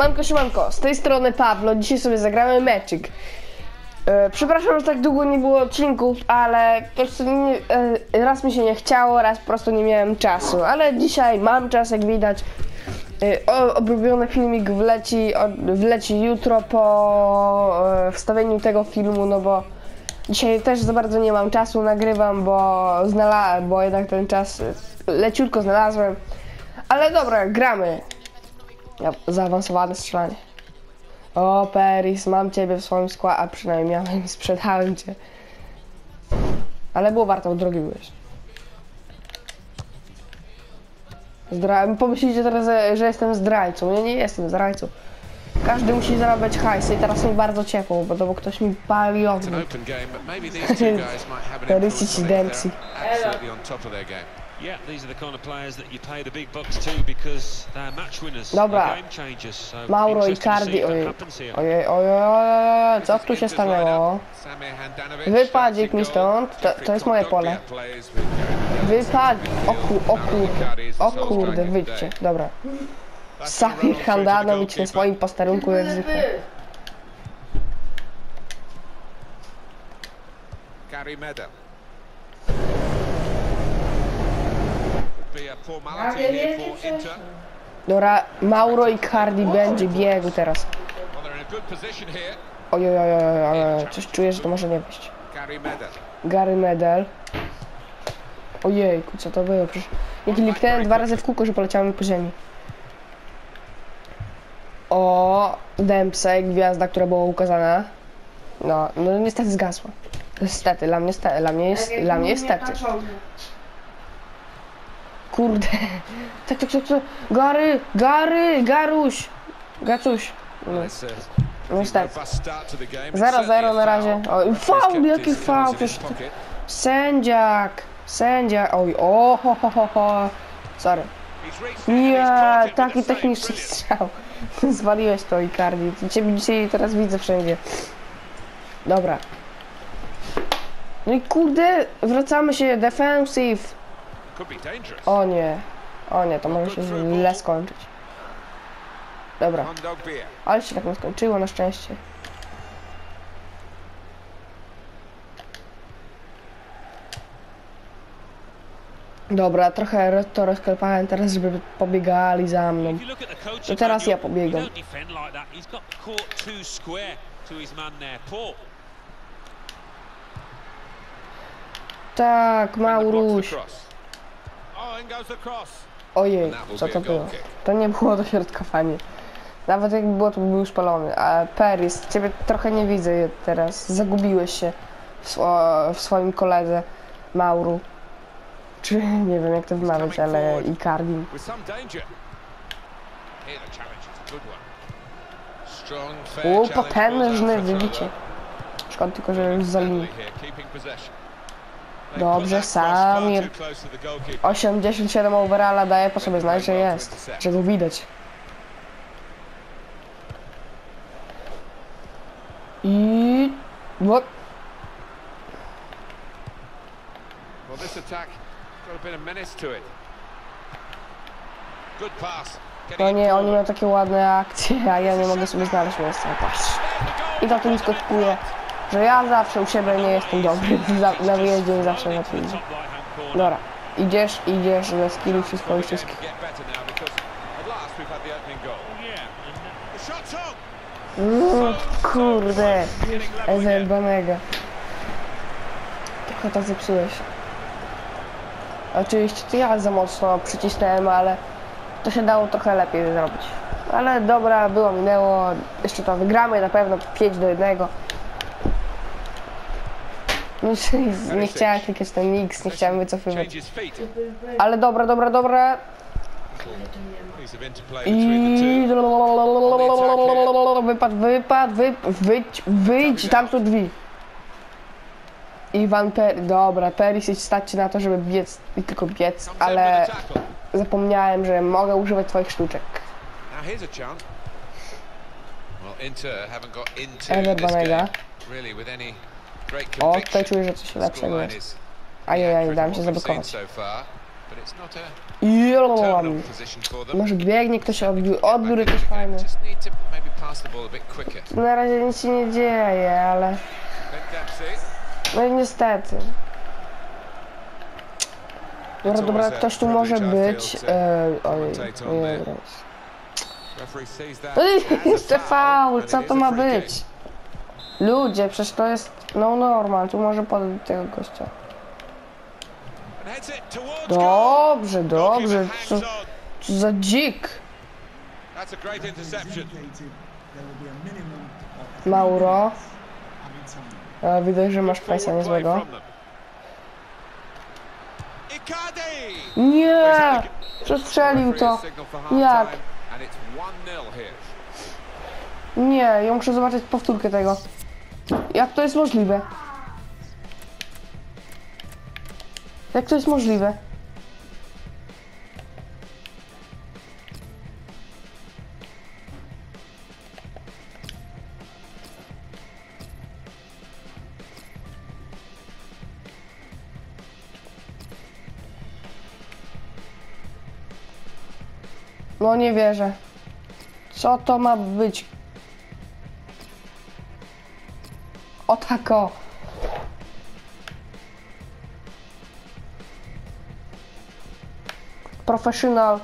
Manko siemanko, z tej strony Pablo, dzisiaj sobie zagramy meczyk. E, przepraszam, że tak długo nie było odcinków, ale po prostu nie, e, raz mi się nie chciało, raz po prostu nie miałem czasu, ale dzisiaj mam czas, jak widać. E, o, filmik wleci, o, wleci jutro po e, wstawieniu tego filmu, no bo dzisiaj też za bardzo nie mam czasu, nagrywam, bo znalazłem, bo jednak ten czas leciutko znalazłem. Ale dobra, gramy. Ja, zaawansowane strzelanie. O, Peris, mam ciebie w swoim składzie, a przynajmniej miałem, sprzedałem cię. Ale było warto, drogi byłeś. Zdra... Pomyślicie teraz, że- jestem zdrajcą. Ja nie jestem zdrajcą. Każdy musi zarabiać hajsy i teraz mi bardzo ciepło, bo to bo ktoś mi pali Perisic influence i Dempsey. They're absolutely on top of their game. Yeah, these are the kind of players that you pay the big bucks to because they're match winners, Dobra. they're game changers. So Mauro interesting to see Icardi, ojej, ojej, ojej, ojej, co tu się stanęło? Wypadzik mi stąd, to, to jest moje pole. Wypad... O, ku, o kurde, o kurde, wyjdźcie, dobra. Samir Handanovic na swoim posterunku jak zwykle. Gary Medel. Would be a formality here for Inter. Dobra, Mauro Icardi będzie biegł teraz. Ojoj, ojoj, coś czuję, że to może nie wyjść. Gary Medel. Ojejku, co to było? Przecież nie kliknąłem dwa razy w kółko, że poleciałem po ziemi. O, Dempsey, gwiazda, która była ukazana. No, no niestety zgasła. Niestety, dla mnie, dla mnie jest, dla mnie niestety. Kurde. Tak, tak, tak, tak. Gary, Gary, Garuś. Gacuś. No, the game. 0-0 na razie. Oj, faul, jaki faul, przecież. Sędziak, sędzia, oj, o, ho, ho, ho, ho. Sorry. Nie, taki techniczny strzał. Zwaliłeś to Icardi. Ciebie dzisiaj teraz widzę wszędzie. Dobra. No i kurde, wracamy się, defensive. O nie, o nie, to może się źle skończyć. Dobra, ale się tak nie skończyło na szczęście. Dobra, trochę ro- to rozklepałem teraz, żeby pobiegali za mną. To teraz ja pobiegam. Tak, Mauruś. the cross. Oh, in goes the cross. Ojej, co to było? To nie było dośrodkowanie. Nawet jakby było, to by był spalony. A Peris, ciebie trochę nie widzę teraz. Zagubiłeś się w, swo- w swoim koledze Mauru. Czy nie wiem jak to wymawiać, ale Icardi. Strong, fair O, throw, wybicie. Szkoda tylko, że już za. Dobrze, Samir. too close to the goalkeeper. 87 overalla daje po sobie znać, że jest. Że go widać. I... What? Well, this attack got a bit of menace to it. Good pass. No nie, oni mają takie ładne akcje, a ja nie mogę sobie znaleźć miejsca. Patrz. I to tym skutkuje, że ja zawsze u siebie nie jestem dobry. Za, na wyjeździe zawsze na right-hand corner. Dobra, idziesz, idziesz, ze skillu wszystko i wszystkich. Mm, kurde, Ezerbanego. Tylko to zepsułeś. Oczywiście to ja za mocno przycisnąłem, ale to się dało trochę lepiej zrobić. Ale dobra, było, minęło. Jeszcze to wygramy na pewno 5 do 1. No, nie chciałem klikać ten X, nie chciałem wycofywać. Ale dobra, dobra, dobra. I... Wypad, wypad, wy... wyjdź, wyjdź, tam są drzwi. Iwan Per... Dobra, Perisic stać się na to, żeby biec i tylko biec, ale zapomniałem, że mogę używać twoich sztuczek. Ever Banega. game really with any great o, tutaj czuję, że coś lepszego jest. Ajajaj, dałem się zablokować. Jolololol. Może biegnie ktoś odbił, odbiór jakiś fajny. Na razie nic się nie dzieje, ale... No i niestety. Dobra, dobra, ktoś tu może być. Eee, ojej, nie, nie, nie. No jeszcze faul, co to ma być? Ludzie, przecież to jest no normal, tu może podać do tego gościa. Dobrze, dobrze, co, co za dzik. Mauro. Ale widać, że masz państwa niezłego. Nie! Przestrzelił to. Jak? Nie, ja muszę zobaczyć powtórkę tego. Jak to jest możliwe? Jak to jest możliwe? No nie wierzę. Co to ma być? O tako. Professional.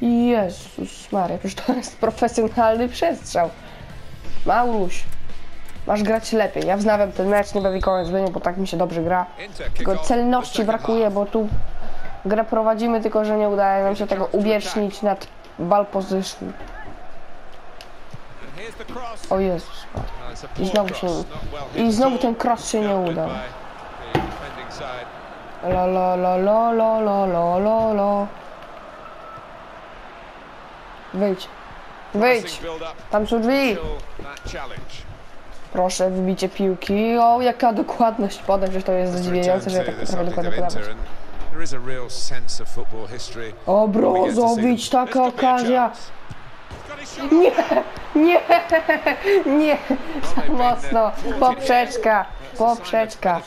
Jezus Maria, przecież to jest profesjonalny przestrzał. Mauluś, masz grać lepiej. Ja wznawiam ten mecz, nie będę koniec bo tak mi się dobrze gra. Tylko celności brakuje, bo tu grę prowadzimy, tylko że nie udaje nam się tego uwiecznić nad ball position. O Jezus. No, it's a I znowu się- I znowu ten cross się nie udał. Lo, lo, lo, lo, lo, lo, lo, lo, lo. Wyjdź. Wyjdź. Tam są drzwi. Proszę, wybicie piłki. O, jaka dokładność podań, że to jest zadziwiające, że ja tak the dokładnie history. O, We get to see Brozowic, them. taka okazja. Nie, nie, nie, za mocno, poprzeczka, poprzeczka.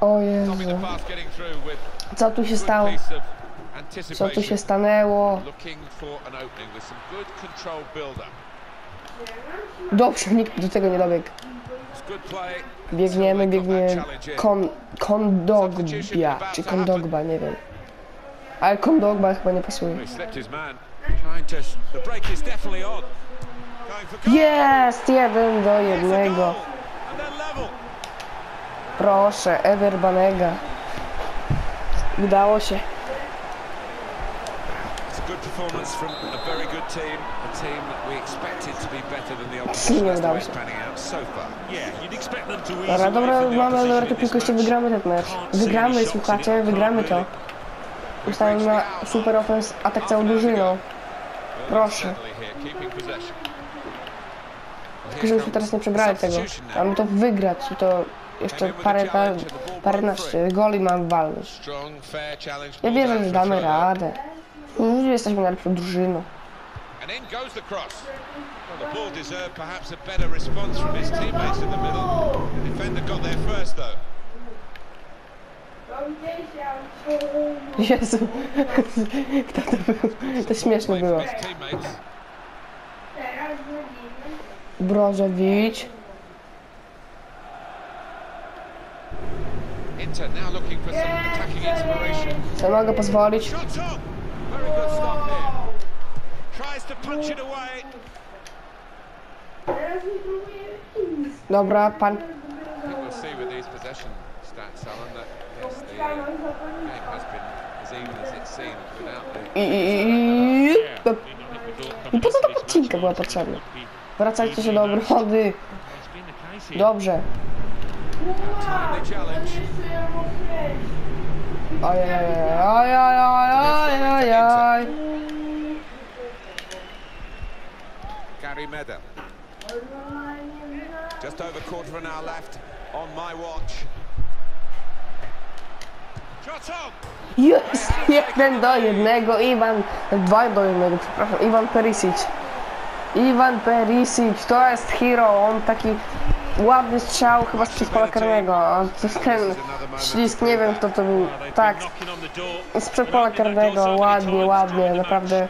O Jezu. Co tu się stało? Co tu się stanęło? Dobrze, nikt do tego nie dobiegł. Biegniemy, biegniemy. Kon, kondogbia, czy kondogbia, nie wiem. Ale kondogba chyba nie pasuje. Jest! Jeden do jednego. Proszę, Ever Banega. Udało się. Nie udało się. Dobra, dobra, mamy dobre tylko jeszcze wygramy ten mecz. Wygramy, słuchacie, wygramy to. Ustawiam na super offense atak całą drużyną. Proszę. Tylko żebyśmy teraz nie przegrali tego. Mamy to wygrać i to jeszcze parę, parę, paręnaście goli mamy walnąć. Ja wierzę, że damy radę. My jesteśmy najlepszą drużyną. And in goes the cross. Well, the ball deserved perhaps a better response from his teammates in the middle. The defender got there first, though. Jezu, kto to był? To śmieszne było. Brożewicz. Co mogę pozwolić? Dobra, pan. I, i, po co ta podcinka była potrzebna? Wracajcie się do obrony. Dobrze. ojej. Gary Medel. Just over quarter of an hour left on my watch. Jest! Jeden do jednego, Iwan... Dwa do jednego, przepraszam, Iwan Perisic. Iwan Perisic, to jest hero, on taki ładny strzał chyba z przedpola karnego. To jest ten ślisk, nie wiem kto to był. Tak, z przedpola karnego, ładnie, ładnie, naprawdę.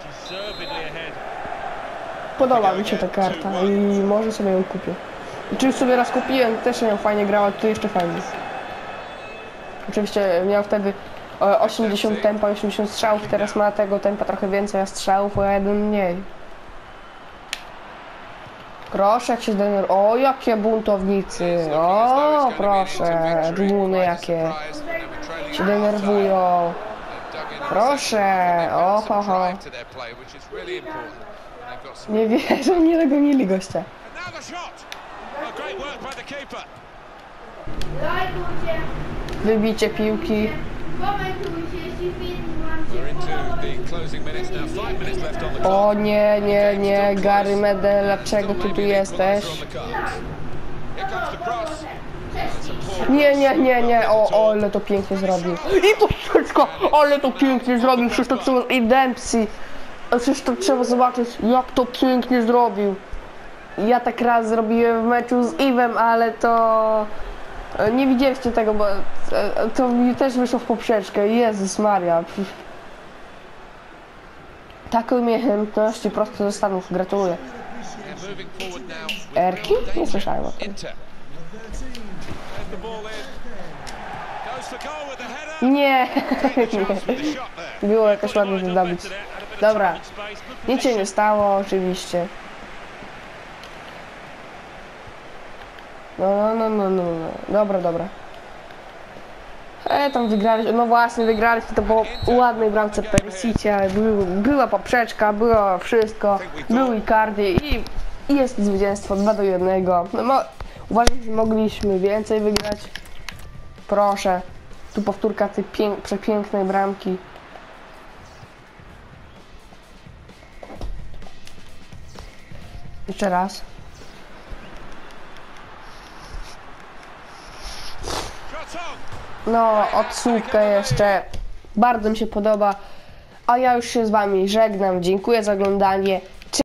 Podoba mi się ta karta i może sobie ją kupię. Czy już sobie raz kupiłem, też ją fajnie grała, tu jeszcze fajnie. Oczywiście miał wtedy e, 80 tempa, 80 strzałów, teraz ma tego tempa trochę więcej, a strzałów o jeden mniej. Proszę, jak się denerwują. O, jakie buntownicy! O, proszę, dłuny jakie się denerwują. Proszę, o, ho, ho. Nie wierzę, nie dogonili gościa. Lajkujcie, Wybicie piłki. komentujcie, jeśli film. O nie, nie, nie, Gary Medel, dlaczego ty tu jesteś? Nie, nie, nie, nie, o, o, ale to pięknie zrobił. I to wszystko, ale to pięknie zrobił, przecież to trzeba, i Dempsey. Przecież to trzeba zobaczyć, jak to pięknie zrobił. Ja tak raz zrobiłem w meczu z Iwem, ale to... e, Nie widzieliście tego, bo e, to mi też wyszło w poprzeczkę. Jezus Maria. Takiej umiejętności prosto ze Stanów. Gratuluję. Erki? Nie słyszałem o tym. Nie. There. Było jakoś ładnie to zdobyć. Dobra. Nic się nie stało, oczywiście. No, no, no, no, no. Dobra, dobra. E, tam wygraliśmy, no właśnie, wygraliśmy to po ładnej bramce Perisicia, był, była poprzeczka, było wszystko, był Icardi i, jest zwycięstwo 2 do 1. No, mo, uważam, że mogliśmy więcej wygrać. Proszę, tu powtórka tej pięk, przepięknej bramki. Jeszcze raz. Shot on. No, odsłówkę jeszcze. Bardzo mi się podoba. A ja już się z wami żegnam. Dziękuję za oglądanie.